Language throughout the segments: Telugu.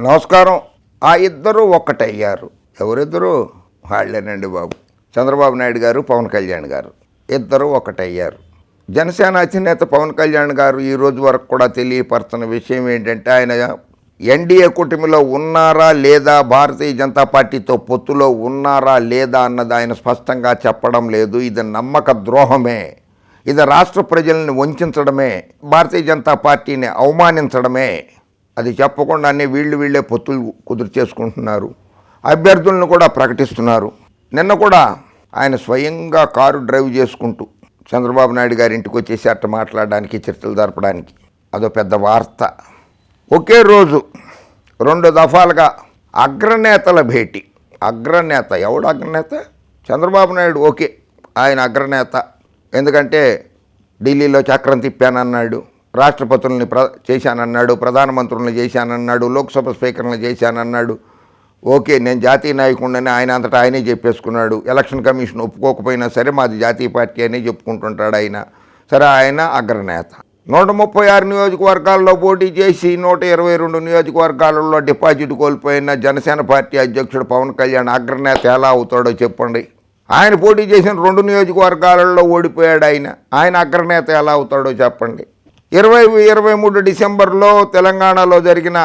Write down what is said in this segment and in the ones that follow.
నమస్కారం. ఆ ఇద్దరు ఒక్కటయ్యారు. ఎవరిద్దరు? వాళ్ళేనండి బాబు. చంద్రబాబు నాయుడు గారు పవన్ కళ్యాణ్ గారు. ఇద్దరు ఒకటయ్యారు జనసేన అధినేత పవన్ కళ్యాణ్ గారు ఈ రోజు వరకు కూడా తెలియపరుస్తున్న విషయం ఏంటంటే ఆయన ఎన్డీఏ కూటమిలో ఉన్నారా లేదా భారతీయ జనతా పార్టీతో పొత్తులో ఉన్నారా లేదా అన్నది ఆయన స్పష్టంగా చెప్పడం లేదు. ఇది నమ్మక ద్రోహమే. ఇది రాష్ట్ర ప్రజల్ని వంచడమే. భారతీయ జనతా పార్టీని అవమానించడమే. అది చెప్పకుండానే వీళ్ళు వీళ్ళే పొత్తులు కుదురు చేసుకుంటున్నారు. అభ్యర్థులను కూడా ప్రకటిస్తున్నారు. నిన్న కూడా ఆయన స్వయంగా కారు డ్రైవ్ చేసుకుంటూ చంద్రబాబు నాయుడు గారి ఇంటికి వచ్చేసి అట్ట మాట్లాడడానికి చర్చలు జరపడానికి అదో పెద్ద వార్త. ఒకే రోజు రెండు దఫాలుగా అగ్రనేతల భేటీ. అగ్రనేత ఎవడు అగ్రనేత? చంద్రబాబు నాయుడు ఓకే. ఆయన అగ్రనేత. ఎందుకంటే ఢిల్లీలో చక్రం తిప్పానన్నాడు. రాష్ట్రపతుల్ని ప్ర చేశానన్నాడు ప్రధానమంత్రులను చేశానన్నాడు లోక్సభ స్పీకర్లను చేశానన్నాడు. ఓకే నేను జాతీయ నాయకుడిని ఆయన అంతటా ఆయనే చెప్పేసుకున్నాడు. ఎలక్షన్ కమిషన్ ఒప్పుకోకపోయినా సరే మాది జాతీయ పార్టీ అనే చెప్పుకుంటుంటాడు ఆయన. సరే ఆయన అగ్రనేత. నూట ముప్పై ఆరు నియోజకవర్గాల్లో పోటీ చేసి నూట ఇరవై రెండు నియోజకవర్గాలలో డిపాజిట్ కోల్పోయిన జనసేన పార్టీ అధ్యక్షుడు పవన్ కళ్యాణ్ అగ్రనేత ఎలా అవుతాడో చెప్పండి. ఆయన పోటీ చేసిన రెండు నియోజకవర్గాలలో ఓడిపోయాడు ఆయన. ఆయన అగ్రనేత ఎలా అవుతాడో చెప్పండి. ఇరవై ఇరవై మూడు డిసెంబర్లో తెలంగాణలో జరిగిన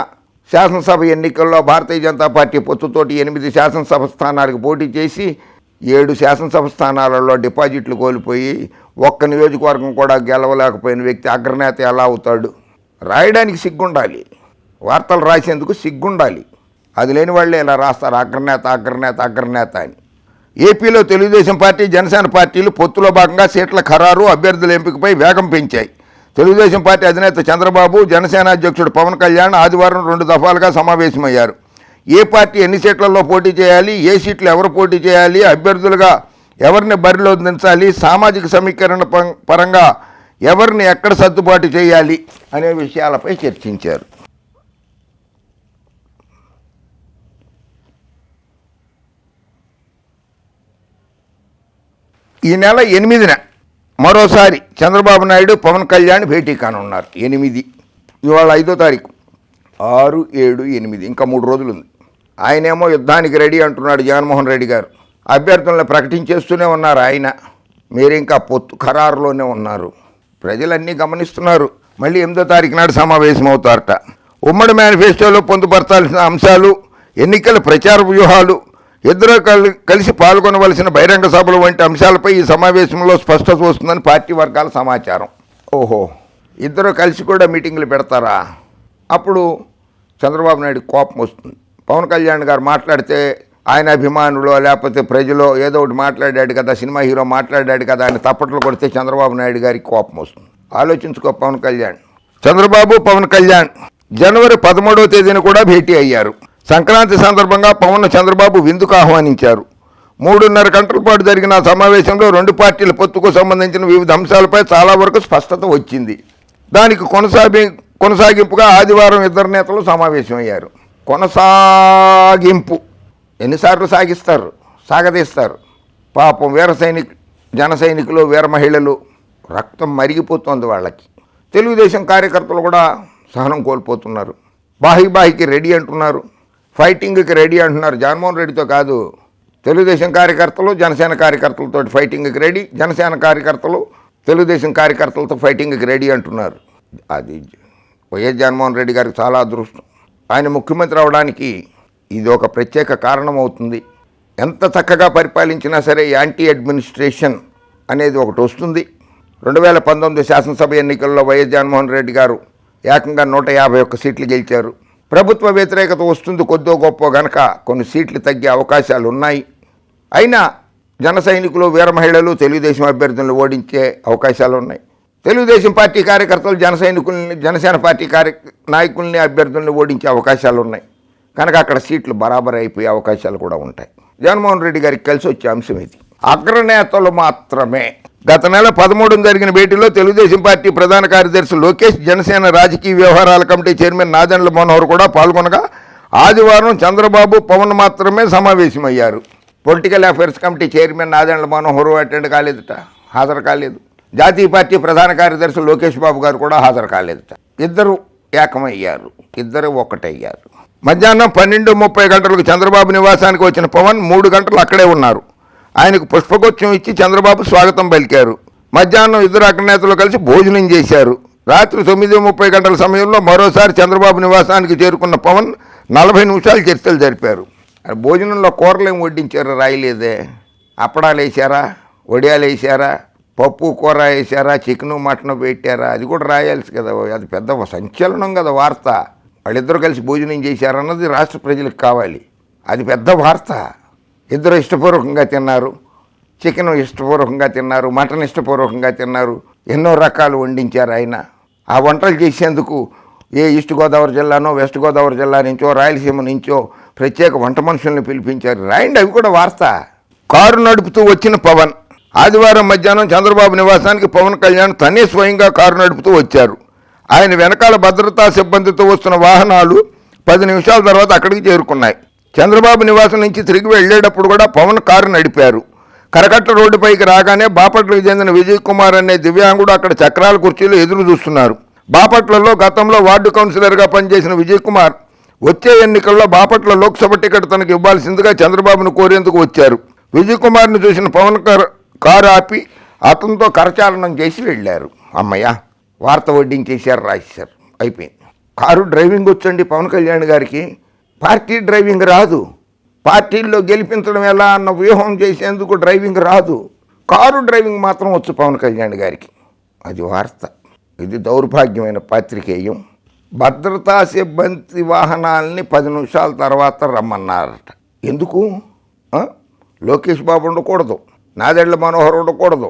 శాసనసభ ఎన్నికల్లో భారతీయ జనతా పార్టీ పొత్తుతోటి ఎనిమిది శాసనసభ స్థానాలకు పోటీ చేసి ఏడు శాసనసభ స్థానాలలో డిపాజిట్లు కోల్పోయి ఒక్క నియోజకవర్గం కూడా గెలవలేకపోయిన వ్యక్తి అగ్రనేత ఎలా అవుతాడు? రాయడానికి సిగ్గుండాలి. వార్తలు రాసేందుకు సిగ్గుండాలి. అది లేని వాళ్ళే ఇలా రాస్తారు అగ్రనేత అగ్రనేత అగ్రనేత అని. ఏపీలో తెలుగుదేశం పార్టీ జనసేన పార్టీలు పొత్తులో భాగంగా సీట్ల ఖరారు అభ్యర్థుల ఎంపికపై వేగం పెంచాయి. తెలుగుదేశం పార్టీ అధినేత చంద్రబాబు జనసేన అధ్యక్షుడు పవన్ కళ్యాణ్ ఆదివారం రెండు దఫాలుగా సమావేశమయ్యారు. ఏ పార్టీ ఎన్ని సీట్లలో పోటీ చేయాలి ఏ సీట్లు ఎవరు పోటీ చేయాలి అభ్యర్థులుగా ఎవరిని బరిలో దించాలి సామాజిక సమీకరణ పరంగా ఎవరిని ఎక్కడ సర్దుబాటు చేయాలి అనే విషయాలపై చర్చించారు. ఈ నెల ఎనిమిదిన మరోసారి చంద్రబాబు నాయుడు పవన్ కళ్యాణ్ భేటీ కానున్నారు. ఎనిమిది. ఇవాళ ఐదో తారీఖు. ఆరు ఏడు ఎనిమిది. ఇంకా మూడు రోజులు ఉంది ఆయనేమో యుద్ధానికి రెడీ అంటున్నాడు జగన్మోహన్ రెడ్డి గారు. అభ్యర్థులను ప్రకటించేస్తూనే ఉన్నారు ఆయన. మీరు ఇంకా పొత్తు ఖరారులోనే ఉన్నారు. ప్రజలన్నీ గమనిస్తున్నారు. మళ్ళీ ఎనిమిదో తారీఖు నాడు సమావేశం అవుతారట ఉమ్మడి మేనిఫెస్టోలో పొందుపరచాల్సిన అంశాలు ఎన్నికల ప్రచార వ్యూహాలు ఇద్దరు కలి కలిసి పాల్గొనవలసిన బహిరంగ సభలు వంటి అంశాలపై ఈ సమావేశంలో స్పష్టత వస్తుందని పార్టీ వర్గాల సమాచారం. ఓహో ఇద్దరు కలిసి కూడా మీటింగులు పెడతారా? అప్పుడు చంద్రబాబు నాయుడు కోపం వస్తుంది. పవన్ కళ్యాణ్ గారు మాట్లాడితే ఆయన అభిమానులు లేకపోతే ప్రజలు ఏదో ఒకటి మాట్లాడాడు కదా సినిమా హీరో మాట్లాడాడు కదా అని తప్పట్లు కొడితే చంద్రబాబు నాయుడు గారికి కోపం వస్తుంది. ఆలోచించుకో పవన్ కళ్యాణ్. చంద్రబాబు పవన్ కళ్యాణ్ జనవరి పదమూడవ తేదీన కూడా భేటీ అయ్యారు. సంక్రాంతి సందర్భంగా పవన్ చంద్రబాబు విందుకు ఆహ్వానించారు. మూడున్నర గంటల పాటు జరిగిన సమావేశంలో రెండు పార్టీల పొత్తుకు సంబంధించిన వివిధ అంశాలపై చాలా వరకు స్పష్టత వచ్చింది. దానికి కొనసాగి కొనసాగింపుగా ఆదివారం ఇద్దరు నేతలు సమావేశమయ్యారు. కొనసాగింపు. ఎన్నిసార్లు సాగిస్తారు? సాగదీస్తారు. పాపం వీర సైనిక్ జన సైనికులు వీర మహిళలు రక్తం మరిగిపోతుంది వాళ్ళకి. తెలుగుదేశం కార్యకర్తలు కూడా సహనం కోల్పోతున్నారు. బాహి బాహికి రెడీ అంటున్నారు. ఫైటింగ్కి రెడీ అంటున్నారు. జగన్మోహన్ రెడ్డితో కాదు తెలుగుదేశం కార్యకర్తలు జనసేన కార్యకర్తలతో ఫైటింగ్కి రెడీ జనసేన కార్యకర్తలు తెలుగుదేశం కార్యకర్తలతో ఫైటింగ్కి రెడీ అంటున్నారు. అది వైఎస్ జగన్మోహన్ రెడ్డి గారికి చాలా అదృష్టం. ఆయన ముఖ్యమంత్రి అవడానికి ఇది ఒక ప్రత్యేక కారణం అవుతుంది ఎంత చక్కగా పరిపాలించినా సరే యాంటీ అడ్మినిస్ట్రేషన్ అనేది ఒకటి వస్తుంది. రెండు వేల పంతొమ్మిది శాసనసభ ఎన్నికల్లో వైఎస్ జగన్మోహన్ రెడ్డి గారు ఏకంగా నూట యాభై ఒక్క సీట్లు గెలిచారు. ప్రభుత్వ వ్యతిరేకత వస్తుంది కొద్దో గొప్ప గనక కొన్ని సీట్లు తగ్గే అవకాశాలు ఉన్నాయి. అయినా జన సైనికులు వీర మహిళలు తెలుగుదేశం అభ్యర్థులను ఓడించే అవకాశాలు ఉన్నాయి. తెలుగుదేశం పార్టీ కార్యకర్తలు జన సైనికుల్ని జనసేన పార్టీ కార్య నాయకుల్ని అభ్యర్థులను ఓడించే అవకాశాలు ఉన్నాయి. కనుక అక్కడ సీట్లు బరాబర్ అయిపోయే అవకాశాలు కూడా ఉంటాయి. జగన్మోహన్ రెడ్డి గారికి కలిసి వచ్చే అంశం ఇది. అగ్రనేతలు మాత్రమే గత నెల పదమూడున జరిగిన భేటీలో తెలుగుదేశం పార్టీ ప్రధాన కార్యదర్శి లోకేష్ జనసేన రాజకీయ వ్యవహారాల కమిటీ చైర్మన్ నాదెండ్ల మనోహర్ కూడా పాల్గొనగా ఆదివారం చంద్రబాబు పవన్ మాత్రమే సమావేశమయ్యారు. Political affairs committee chairman Nadendla Manohar attend కాలేదుట హాజరు కాలేదు. జాతీయ పార్టీ ప్రధాన కార్యదర్శి లోకేష్ బాబు గారు కూడా హాజరు కాలేదుట. ఇద్దరు ఏకమయ్యారు ఇద్దరు ఒకటయ్యారు మధ్యాహ్నం పన్నెండు ముప్పై గంటలకు చంద్రబాబు నివాసానికి వచ్చిన పవన్ మూడు గంటలు అక్కడే ఉన్నారు. ఆయనకు పుష్పగుచ్చం ఇచ్చి చంద్రబాబు స్వాగతం పలికారు. మధ్యాహ్నం ఇద్దరు అగ్రనేతలు కలిసి భోజనం చేశారు. రాత్రి తొమ్మిది ముప్పై గంటల సమయంలో మరోసారి చంద్రబాబు నివాసానికి చేరుకున్న పవన్ నలభై నిమిషాలు చర్చలు జరిపారు. భోజనంలో కూరలు ఏం వడ్డించారు రాయలేదే? అప్పడాలు వేసారా వడియాలు వేసారా పప్పు కూర వేసారా చికెను మటన్ పెట్టారా? అది కూడా రాయాల్సి కదా అది పెద్ద సంచలనం కదా వార్త. వాళ్ళిద్దరూ కలిసి భోజనం చేశారన్నది రాష్ట్ర ప్రజలకు కావాలి. అది పెద్ద వార్త. ఇద్దరు ఇష్టపూర్వకంగా తిన్నారు చికెన్ ఇష్టపూర్వకంగా తిన్నారు మటన్ ఇష్టపూర్వకంగా తిన్నారు ఎన్నో రకాలు వండించారు ఆయన. ఆ వంటలు చేసేందుకు ఏ ఈస్ట్ గోదావరి జిల్లానో వెస్ట్ గోదావరి జిల్లా నుంచో రాయలసీమ నుంచో ప్రత్యేక వంట మనుషుల్ని పిలిపించారు. రాయండి అవి కూడా వార్త. కారు నడుపుతూ వచ్చిన పవన్. ఆదివారం మధ్యాహ్నం చంద్రబాబు నివాసానికి పవన్ కళ్యాణ్ తనే స్వయంగా కారు నడుపుతూ వచ్చారు. ఆయన వెనకాల భద్రతా సిబ్బందితో వస్తున్న వాహనాలు పది నిమిషాల తర్వాత అక్కడికి చేరుకున్నాయి. చంద్రబాబు నివాసం నుంచి తిరిగి వెళ్ళేటప్పుడు కూడా పవన్ కారు నడిపారు. కరకట్ట రోడ్డుపైకి రాగానే బాపట్లకు చెందిన విజయ్ కుమార్ అనే దివ్యాంగుడు అక్కడ చక్రాల కుర్చీలో ఎదురు చూస్తున్నారు. బాపట్లలో గతంలో వార్డు కౌన్సిలర్గా పనిచేసిన విజయ్ కుమార్ వచ్చే ఎన్నికల్లో బాపట్ల లోక్సభ టికెట్ తనకు ఇవ్వాల్సిందిగా చంద్రబాబును కోరేందుకు వచ్చారు. విజయ్ కుమార్ను చూసిన పవన్ కారు ఆపి అతనితో కరచాలనం చేసి వెళ్ళారు. అమ్మయ్య వార్త వడ్డించేశారు రాసేశారు అయిపోయింది. కారు డ్రైవింగ్ వచ్చండి పవన్ కళ్యాణ్ గారికి. పార్టీ డ్రైవింగ్ రాదు. పార్టీల్లో గెలిపించడం ఎలా అన్న వ్యూహం చేసేందుకు డ్రైవింగ్ రాదు. కారు డ్రైవింగ్ మాత్రం వచ్చు పవన్ కళ్యాణ్ గారికి. అది వార్త. ఇది దౌర్భాగ్యమైన పాత్రికేయం. భద్రతా సిబ్బంది వాహనాలని పది నిమిషాల తర్వాత రమ్మన్నారట. ఎందుకు? లోకేష్ బాబు ఉండకూడదు. నాదెళ్ళ మనోహర్ ఉండకూడదు.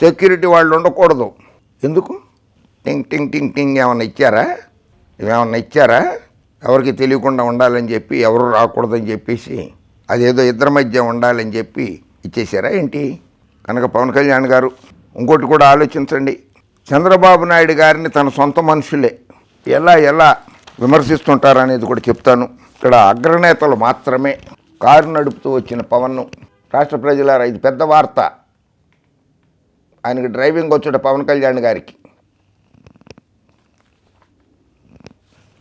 సెక్యూరిటీ వాళ్ళు ఉండకూడదు. ఎందుకు? టింగ్ టింగ్ టింగ్ టింగ్ ఏమైనా ఇచ్చారా? ఇవేమన్నా ఇచ్చారా? ఎవరికి తెలియకుండా ఉండాలని చెప్పి ఎవరు రాకూడదని చెప్పేసి అదేదో ఇద్దరి మధ్య ఉండాలని చెప్పి ఇచ్చేసారా ఏంటి? కనుక పవన్ కళ్యాణ్ గారు ఇంకోటి కూడా ఆలోచించండి. చంద్రబాబు నాయుడు గారిని తన సొంత మనుషులే. ఎలా ఎలా విమర్శిస్తుంటారనేది కూడా చెప్తాను. ఇక్కడ అగ్రనేతలు మాత్రమే కారు నడుపుతూ వచ్చిన పవన్ను రాష్ట్ర ప్రజలారా ఇది పెద్ద వార్త. ఆయనకి డ్రైవింగ్ వచ్చాడు పవన్ కళ్యాణ్ గారికి.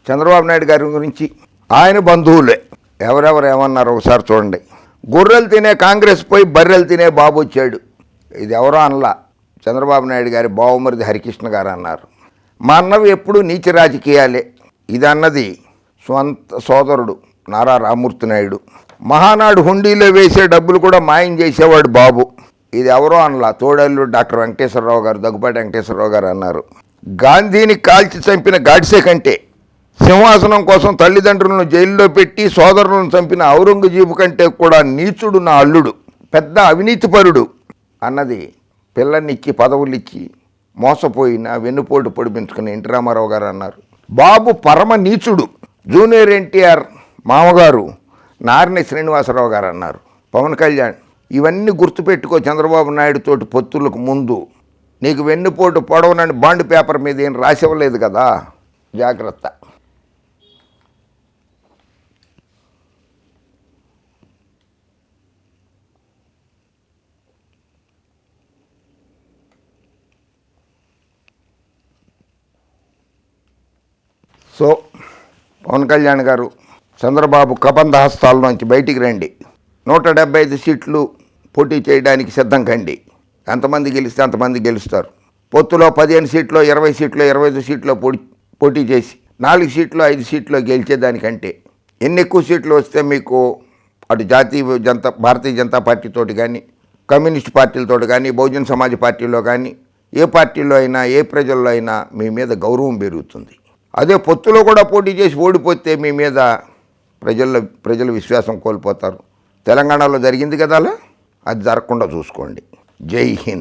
చంద్రబాబు నాయుడు గారి గురించి ఆయన బంధువులే. ఎవరెవరు ఏమన్నారు ఒకసారి చూడండి. గొర్రెలు తినే కాంగ్రెస్ పోయి బర్రెలు తినే బాబు వచ్చాడు. ఇది ఎవరో అనలా. చంద్రబాబు నాయుడు గారి బావమరిది హరికృష్ణ గారు అన్నారు. మా అన్నవి ఎప్పుడు నీచ రాజకీయాలే. ఇది అన్నది స్వంత సోదరుడు నారా రామూర్తి నాయుడు. మహానాడు హుండీలో వేసే డబ్బులు కూడా మాయం చేసేవాడు బాబు. ఇది ఎవరో అనలా. తోడల్లు డాక్టర్ వెంకటేశ్వరరావు గారు దగ్గుపాటి వెంకటేశ్వరరావు గారు అన్నారు. గాంధీని కాల్చి చంపిన గాడిసే కంటే సింహాసనం కోసం తల్లిదండ్రులను జైల్లో పెట్టి సోదరులను చంపిన ఔరంగజీబు కంటే కూడా నీచుడు నా అల్లుడు పెద్ద అవినీతిపరుడు అన్నది పిల్లనిచ్చి పదవులిచ్చి మోసపోయిన వెన్నుపోటు పొడిపించుకున్న ఎన్టీ రామారావు గారు అన్నారు. బాబు పరమ నీచుడు జూనియర్ ఎన్టీఆర్ మామగారు నారిని శ్రీనివాసరావు గారు అన్నారు. పవన్ కళ్యాణ్ ఇవన్నీ గుర్తుపెట్టుకో చంద్రబాబు నాయుడు తోటి పొత్తులకు ముందు. నీకు వెన్నుపోటు పొడవనని బాండ్ పేపర్ మీద ఏం రాసివ్వలేదు కదా? జాగ్రత్త. సో పవన్ కళ్యాణ్ గారు చంద్రబాబు కబంధ హస్తాల్లోంచి బయటికి రండి. నూట డెబ్బై ఐదు సీట్లు పోటీ చేయడానికి సిద్ధం కండి. ఎంతమంది గెలిస్తే అంతమంది గెలుస్తారు. పొత్తులో పదిహేను సీట్లో ఇరవై సీట్లో ఇరవై ఐదు సీట్లో పోటీ పోటీ చేసి నాలుగు సీట్లు ఐదు సీట్లో గెలిచేదానికంటే ఎన్ని ఎక్కువ సీట్లు వస్తే మీకు అటు జాతీయ జనతా భారతీయ జనతా పార్టీతోటి కానీ కమ్యూనిస్ట్ పార్టీలతో కానీ బహుజన సమాజ్ పార్టీలో కానీ ఏ పార్టీలో అయినా ఏ ప్రజల్లో అయినా మీ మీద గౌరవం పెరుగుతుంది. అదే పొత్తులో కూడా పోటీ చేసి ఓడిపోతే మీ మీద ప్రజల ప్రజలు విశ్వాసం కోల్పోతారు. తెలంగాణలో జరిగింది కదా అలా? అది జరగకుండా చూసుకోండి. జై హింద్.